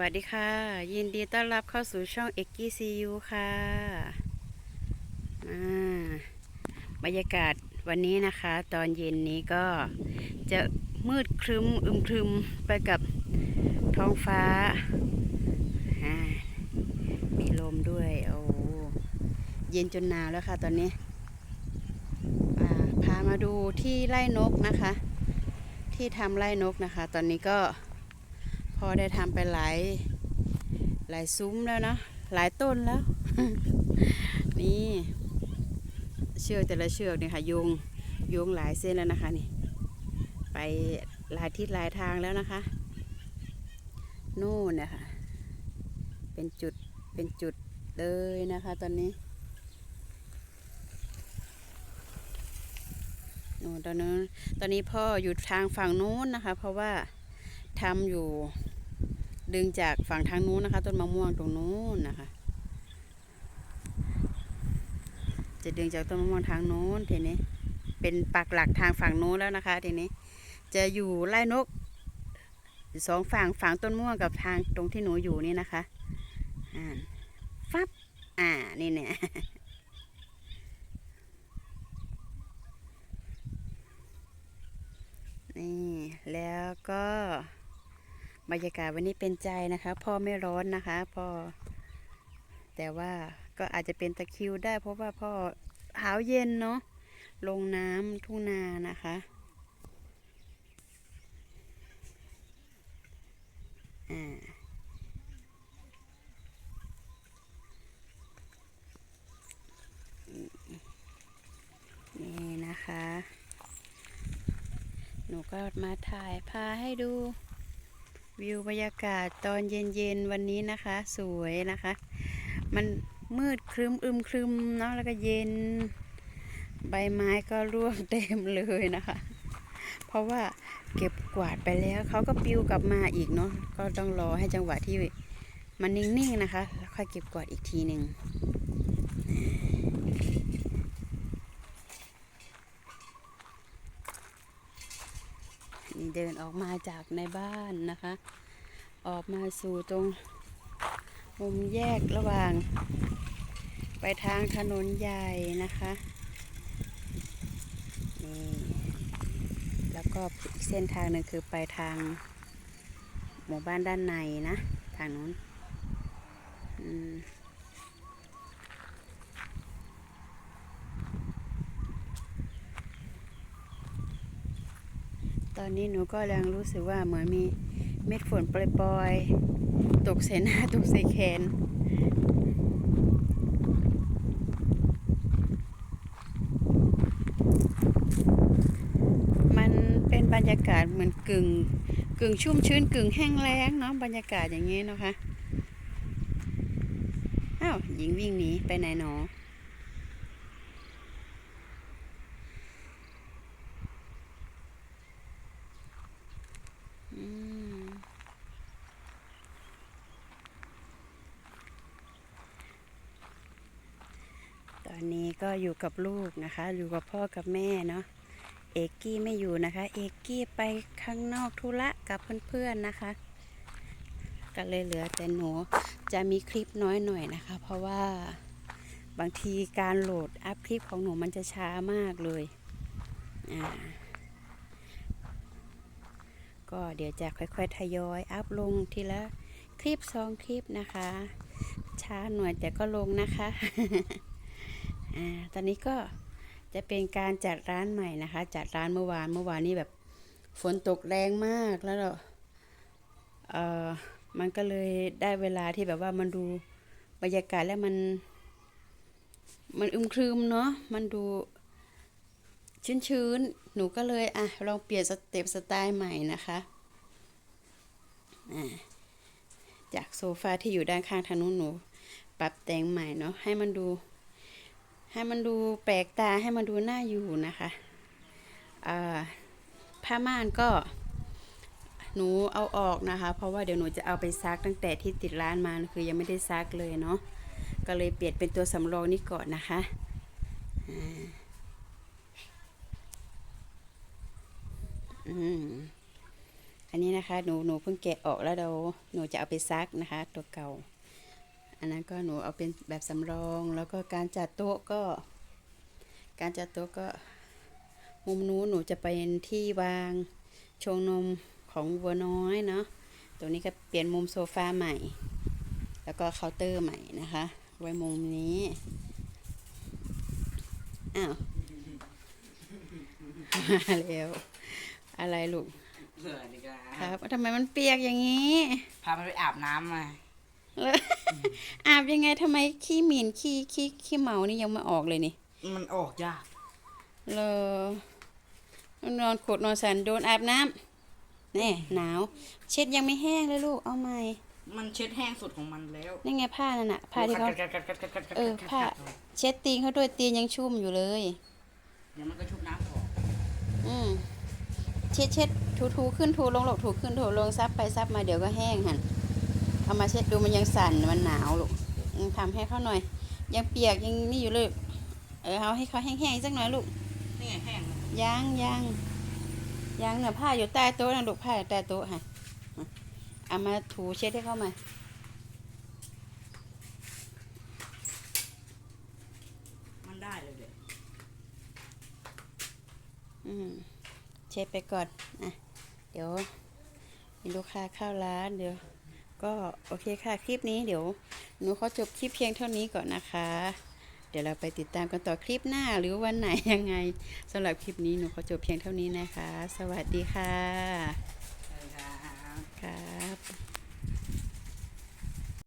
วัสดีค่ะ ยินดีต้อนรับเข้าสู่ช่องเอกกี้ซียูค่ะอ่าบรรยากาศวันนี้นะคะ ตอนเย็นนี้ก็จะมืดครึมอึมครึมไปกับท้องฟ้าอ่ามีลมด้วย โอ้เย็นจนหนาวแล้วค่ะตอนนี้ พามาดูที่ไร่นกนะคะ ที่ทำไร่นกนะคะ ตอนนี้ก็ พอได้ทำไปหลาย หลายซุ้มแล้วนะหลายต้นแล้ว นี่เชือกแต่ละเชือกเนี่ยค่ะโยงโยงหลายเส้นแล้วนะคะนี่ ไปหลายทิศหลายทางแล้วนะคะ นู่นนะคะเป็นจุดเป็นจุดเลยนะคะ ตอนนี้นู่นตอนนู้นตอนนี้พ่ออยู่ทางฝั่งนู้นนะคะ เพราะว่า ทำอยู่ ดึงจากฝั่งทางนู้นนะคะ ต้นมะม่วงตรงนู้นนะคะ จะดึงจากต้นมะม่วงทางนู้นทีนี้ เป็นปักหลักทางฝั่งนู้นแล้วนะคะทีนี้ จะอยู่ไล่นกสองฝั่งฝั่งต้นม่วงกับทางตรงที่หนูอยู่นี่นะคะอ่าฟับอ่านี่เนี่ยนี่แล้ว บรรยากาศวันนี้เป็นใจนะคะ พ่อไม่ร้อนนะคะ พ่อ แต่ว่าก็อาจจะเป็นตะคิวได้ เพราะว่าพ่อหาวเย็นเนาะลงน้ำทุ่งนานะคะอ่านี่นะคะ หนูก็มาถ่ายพาให้ดู วิวบรรยากาศตอนเย็นๆวันนี้นะคะ สวยนะคะ มันมืดครึ้มอึมครึมเนาะแล้วก็เย็น ใบไม้ก็ร่วงเต็มเลยนะคะ เพราะว่าเก็บกวาดไปแล้วเขาก็ปิวกลับมาอีกเนาะก็ต้องรอให้จังหวะที่มันนิ่งๆนะคะแล้วค่อยเก็บกวาดอีกทีหนึ่ง เดินออกมาจากในบ้านนะคะ ออกมาสู่ตรงมุมแยกระหว่าง ไปทางถนนใหญ่นะคะนี่แล้วก็เส้นทางหนึ่งคือไปทางหมู่บ้านด้านในนะ ทางนู้นอืม อนนี้หนูก็ยังรู้สึกว่าเหมือนมีเม็ดฝนปล่อยๆ ตกใส่หน้าตกใส่แขน มันเป็นบรรยากาศเหมือนกึ่งกึ่งชุ่มชื้นกึ่งแห้งแล้งเนาะบรรยากาศอย่างนี้นะคะ อ้าวหญิงวิ่งหนีไปไหนหนอม ต อนนี้ก็อยู่กับลูกนะคะ อยู่กับพ่อกับแม่เนาะเอกกี้ไม่อยู่นะคะ เอกกี้ไปข้างนอกธุระกับเพื่อนๆนะคะ ก็เลยเหลือแต่หนูจะมีคลิปน้อยหน่อยนะคะ เพราะว่าบางทีการโหลดอัพคลิปของหนูมันจะช้ามากเลย อ่า ก็เดี๋ยวจะค่อยๆทยอยอัพลงทีละคลิปสองคลิปนะคะ ช้าหน่อยแต่ก็ลงนะคะ อ่าตอนนี้ก็จะเป็นการจัดร้านใหม่นะคะ จัดร้านเมื่อวานเมื่อวานนี้แบบฝนตกแรงมากแล้วเราเออมันก็เลยได้เวลาที่แบบว่ามันดูบรรยากาศแล้วมัน มันอึมครึมเนาะมันดูชื้นๆ หนูก็เลยอะลองเปลี่ยนสเต็ปสไตล์ใหม่นะคะจากโซฟาที่อยู่ด้านข้างทางนู้นหนู ปรับแต่งใหม่เนาะให้มันดู ให้มันดูแปลกตาให้มันดูน่าอยู่นะคะผ้าม่านก็หนูเอาออกนะคะ เพราะว่าเดี๋ยวหนูจะเอาไปซักตั้งแต่ที่ติดร้านมาคือยังไม่ได้ซักเลยเนาะก็เลยเปลี่ยนเป็นตัวสำรองนี่ก่อนนะคะอันนี้นะคะหนูหนูเพิ่งแกะออกแล้วเราหนูจะเอาไปซักนะคะ ตัวเก่า อันนั้นก็หนูเอาเป็นแบบสำรอง แล้วก็การจัดโต๊ะก็ การจัดโต๊ะก็ มุมนู้นหนูจะเป็นที่วางชงนมของวัวน้อยเนาะ ตรงนี้ก็เปลี่ยนมุมโซฟาใหม่ แล้วก็เคาน์เตอร์ใหม่นะคะ ไว้มุมนี้ อ้าว มาแล้ว อะไรลูกสวัสดีครัครับบทำไมมันเปียกอย่างนี้ พามันไปอาบน้ำมา แล้วอาบยังไงทำไมขี้หมิ่นขี้ขี้ขี้เมานี่ยังไม่ออกเลยนี่ มันออกยากเลอนอนขดนอนสันโดนอาบน้ำแน่หนาว เช็ดยังไม่แห้งเลยลูกเอาใหม่มันเช็ดแห้งสุดของมันแล้วนี่ไงผ้านั่นน่ะผ้าที่เขากัดกัดกัดกัดกัดกัดเออกัดผ้ากัดเช็ดตีนเขาด้วยตีนยังชุ่มอยู่เลย เดี๋ยวมันก็ชุบน้ำออกอืมเช็ดเช็ดถูถูขึ้นถูลงหลกถูขึ้นถูลงซับไปซับมาเดี๋ยวก็แห้งหัน เอามาเช็ดดูมันยังสั่นมันหนาวลูกอืมทำให้เขาหน่อย ยังเปียกยังนี่อยู่เลยเออเอาให้เขาแห้งๆอีกสักหน่อยลูกนี่ไงแห้งแล้วยางยางยางเนี่ยผ้าอยู่ใต้โต๊ะนะลูกผ้าอยู่ใต้โต๊ะค่ะเอามาถูเช็ดให้เข้ามามันได้เลยเด็กอืมเช็ดไปก่อนอะเดี๋ยวมีลูกค้าเข้าร้านเดี๋ยว ก็โอเคค่ะ คลิปนี้เดี๋ยวหนูขอจบคลิปเพียงเท่านี้ก่อนนะคะ เดี๋ยวเราไปติดตามกันต่อคลิปหน้าหรือวันไหนยังไงสำหรับคลิปนี้หนูขอจบเพียงเท่านี้นะคะ สวัสดีค่ะใช่ครับครับ